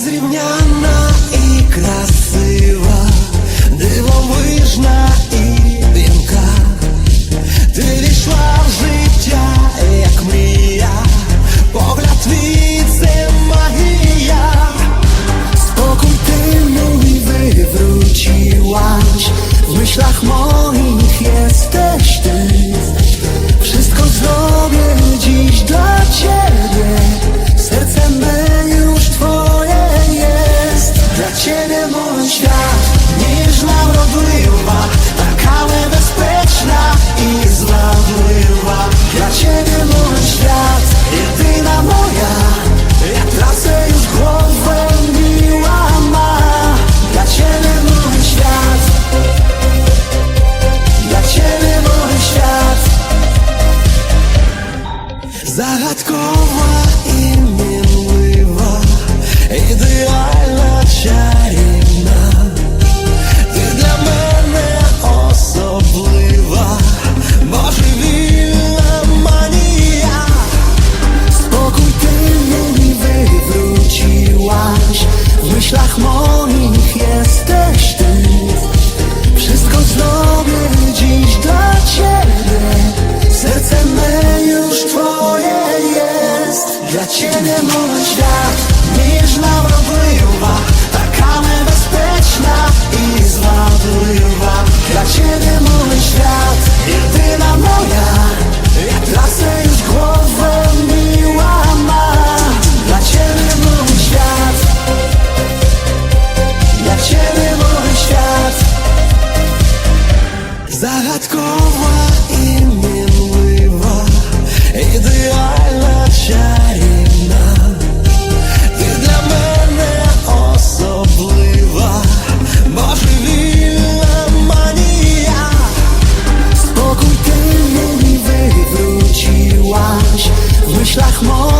незрівняна і красива, дивовижна і вінка, ти війшла в життя, як мрія, погляд твій це магія, спокій ти мені вивручила в мишлях мов. Можлива Ach, more.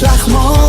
Schlag mal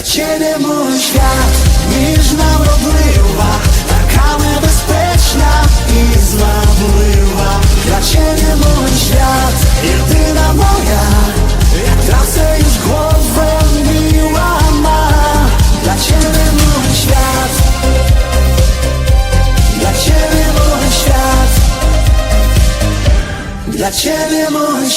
Dla Ciebie mój świat Niż nam rozrywa Taka niebezpieczna I zmarływa Dla Ciebie mój świat Jedyna moja. Jak tracę już głowę Miła ma. Dla Ciebie mój Dla Ciebie mój Dla Ciebie mój